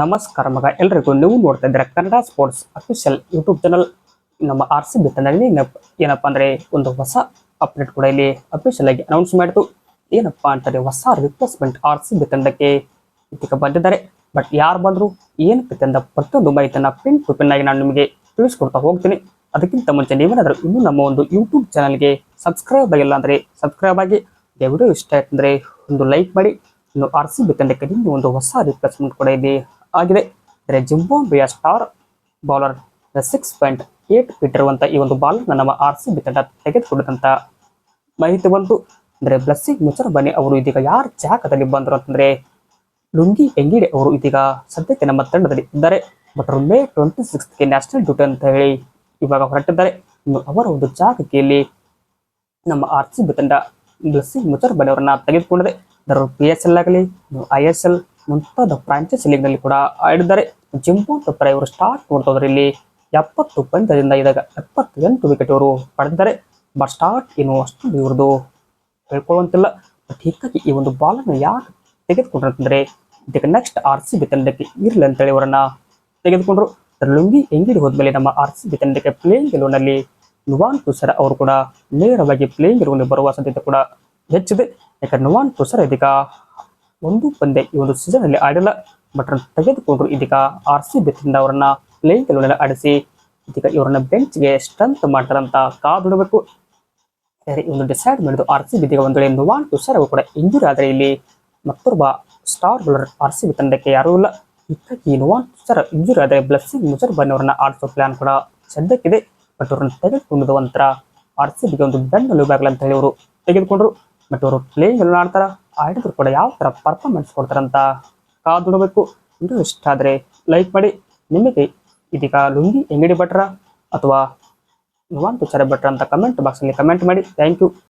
ನಮಸ್ಕಾರ ಮಗ. ಎಲ್ರಿಗೂ ನೀವು ನೋಡ್ತಾ ಇದ್ದೀರಾ Kannada sports official YouTube channel ನಮ್ಮ ಆರ್ ಸಿ ಬಿ ತಂಡದಲ್ಲಿ ಏನಪ್ಪ ಅಂದರೆ ಒಂದು ಹೊಸ ಅಪ್ಡೇಟ್ ಕೂಡ ಇಲ್ಲಿ ಅಫಿಷಿಯಲ್ ಆಗಿ ಅನೌನ್ಸ್ ಮಾಡಿತು ಏನಪ್ಪಾ ಅಂತಾರೆ ಹೊಸ ರಿಪ್ಲೇಸ್ಮೆಂಟ್ ಆರ್ ಸಿ ಬಿ ತಂಡಕ್ಕೆ ಬಂದಿದ್ದಾರೆ. ಬಟ್ ಯಾರು ಬಂದರು ಏನಕ್ಕೆ ತಂದ ಪ್ರತಿಯೊಂದು ಮಾಹಿತಿಯನ್ನು ಪಿನ್ ಟು ಪಿನ್ ಆಗಿ ನಾನು ನಿಮಗೆ ತಿಳಿಸ್ಕೊಡ್ತಾ ಹೋಗ್ತೀನಿ. ಅದಕ್ಕಿಂತ ಮುಂಚೆ ನೀವೇನಾದರೂ ಇನ್ನೂ ನಮ್ಮ ಒಂದು ಯೂಟ್ಯೂಬ್ ಚಾನಲ್ಗೆ ಸಬ್ಸ್ಕ್ರೈಬ್ ಆಗಿಲ್ಲ ಅಂದರೆ ಸಬ್ಸ್ಕ್ರೈಬ್ ಆಗಿ. ವಿಡಿಯೋ ಇಷ್ಟ ಆಯ್ತು ಅಂದರೆ ಒಂದು ಲೈಕ್ ಮಾಡಿ. ಇನ್ನು ಆರ್ ಸಿ ಬಿ ತಂಡಕ್ಕೆ ಒಂದು ಹೊಸ ರಿಪ್ಲೇಸ್ಮೆಂಟ್ ಕೂಡ ಇಲ್ಲಿ ಆಗಿದೆ. ಅಂದರೆ ಬಿಯಾ star bowler six point eight feet ಈ ಒಂದು ಬಾಲ್ ನಮ್ಮ ಆರ್ ಸಿ ಬಿ ತಂಡ ತೆಗೆದುಕೊಂಡಂತ ಮಾಹಿತಿ ಬಂತು. ಅಂದರೆ ಬ್ಲಸ್ಸಿಂಗ್ ಮುಚರ್ಬನಿ ಅವರು ಇದೀಗ ಯಾರ ಜಾಗದಲ್ಲಿ ಬಂದರು ಅಂತಂದರೆ ಲುಂಗಿ ಎಂಗಿಡೆ ಅವರು ಇದೀಗ ಸದ್ಯಕ್ಕೆ ನಮ್ಮ ತಂಡದಲ್ಲಿ ಇದ್ದಾರೆ. ಬಟ್ ಮೇ ಟ್ವೆಂಟಿ ಸಿಕ್ಸ್ತ್ಗೆ ನ್ಯಾಷನಲ್ ಡ್ಯೂಟಿ ಅಂತ ಹೇಳಿ ಇವಾಗ ಹೊರಟಿದ್ದಾರೆ. ಇನ್ನು ಅವರ ಒಂದು ಜಾಗಕ್ಕೆ ಇಲ್ಲಿ ನಮ್ಮ ಆರ್ ಸಿ ಬಿ ತಂಡ ಬ್ಲಸ್ಸಿಂಗ್ ಮುಚರ್ಬನಿ ಅವರನ್ನು ತೆಗೆದುಕೊಂಡಿದೆ. ಅದರ ಪಿ ಎಸ್ ಎಲ್ ಆಗಲಿ ಐ ಎಸ್ ಎಲ್ ಮುಂತಾದ ಲೀಗ್ನಲ್ಲಿ ಕೂಡ ಆಡಿದ್ದಾರೆ. ಜಿಂಬೋ ತಪ್ಪರ ಇವರು ಸ್ಟಾರ್ಟ್ ನೋಡ್ತೋದ್ರೆ ಇಲ್ಲಿ ಎಪ್ಪತ್ತು ಪಂದ್ಯದಿಂದ ಇದಾಗ ಎಪ್ಪತ್ತೆಂಟು ವಿಕೆಟ್ ಇವರು ಪಡೆದಿದ್ದಾರೆ. ಬಟ್ ಸ್ಟಾರ್ಟ್ ಏನು ಅಷ್ಟೊಂದು ಇವ್ರದ್ದು ಹೇಳ್ಕೊಳ್ಳುವಂತಿಲ್ಲ. ಬಟ್ ಹೀಗಾಗಿ ಈ ಒಂದು ಬಾಲನ್ನು ಯಾರು ತೆಗೆದುಕೊಂಡ್ರು ಅಂತಂದ್ರೆ, ಇದಕ್ಕೆ ನೆಕ್ಸ್ಟ್ ಆರ್ ಸಿ ಬಿ ತಂಡಕ್ಕೆ ಇರಲಿ ಅಂತೇಳಿ ಅವರನ್ನ ತೆಗೆದುಕೊಂಡ್ರು. ಲುಂಗಿ ಎಂಗಿಡಿ ಹೋದ್ಮೇಲೆ ನಮ್ಮ ಆರ್ ಸಿ ಬಿ ತಂಡಕ್ಕೆ ಪ್ಲೇಯಿಂಗ್ ಗೆಲುವಿನಲ್ಲಿ ನುವಾನ್ ತುಸರ್ ಅವರು ಕೂಡ ನೇರವಾಗಿ ಪ್ಲೇಯಿಂಗ್ ಗೆಲುವಿನಲ್ಲಿ ಬರುವ ಸಾಧ್ಯತೆ ಕೂಡ ಹೆಚ್ಚಿದೆ. ಯಾಕಂದ್ರೆ ನುವಾನ್ ತುಸರ ಇದೀಗ ಒಂದು ಪಂದ್ಯ ಈ ಒಂದು ಸೀಸನ್ ಅಲ್ಲಿ ಆಡಿಲ್ಲ. ಬಟ್ ತೆಗೆದುಕೊಂಡ್ರು ಇದೀಗ ಆರ್ ಸಿ ಬಿತ್ತಿಂದ ಅವರನ್ನ ಪ್ಲೇಯಿಂಗ್ ಗೆಲುವಿನಲ್ಲಿ ಆಡಿಸಿ ಇದೀಗ ಇವರನ್ನ ಬೆಂಚ್ಗೆ ಸ್ಟ್ರೆಂತ್ ಮಾಡ್ತಾರಂತ ಕಾಬಿಡಬೇಕು ಈ ಒಂದು ಡಿಸೈಡ್ ಮಾಡಿದ್ದು ಆರ್ ಸಿ ಬಿದ್ದಿಗೆ ಒಂದು ವೇಳೆ ನುವಾನ್ ತುಷಾರ್ ಕೂಡ ಇಂಜುರಿ ಆದರೆ ಇಲ್ಲಿ ಮತ್ತೊಬ್ಬ star bowler R C B ತಂಡಕ್ಕೆ ಯಾರೂ ಇಲ್ಲ. ಹೀಗಾಗಿ ನುವಾನ್ ತುಷಾರ್ ಇಂಜುರಿ ಆದರೆ ಬ್ಲೆಸ್ಸಿಂಗ್ ಮುಜರ್ಬನ್ ಅವರನ್ನ ಆಡಿಸೋ ಪ್ಲಾನ್ ಕೂಡ ಸದ್ಯಕ್ಕಿದೆ. ಬಟ್ ಅವ್ರನ್ನ ತೆಗೆದುಕೊಂಡು ಆರ್ ಸಿ ಬಿಗೆ ಒಂದು ಬೆನ್ನೆಲುಬಾಗಲ್ಲ ಅಂತ ಹೇಳಿ ಅವರು ತೆಗೆದುಕೊಂಡ್ರು. ಬಟ್ ಅವರು ಪ್ಲೇಯಿಂಗ್ ಆಡ್ತಾರ? ಆಡಿದ್ರು ಕೂಡ ಯಾವ ತರ ಪರ್ಫಾರ್ಮೆನ್ಸ್ ಕೊಡ್ತಾರಂತ ಕಾದುಡಬೇಕು. ಇದು ಇಷ್ಟ ಆದ್ರೆ ಲೈಕ್ ಮಾಡಿ. ನಿಮಗೆ ಇದೀಗ ಲುಂಗಿ ಎಂಗಡಿ ಭಟ್ರ ಅಥವಾ ಭಗವಂತ ಚರ ಭಟ್ರ ಅಂತ ಕಮೆಂಟ್ ಬಾಕ್ಸಲ್ಲಿ ಕಮೆಂಟ್ ಮಾಡಿ. Thank you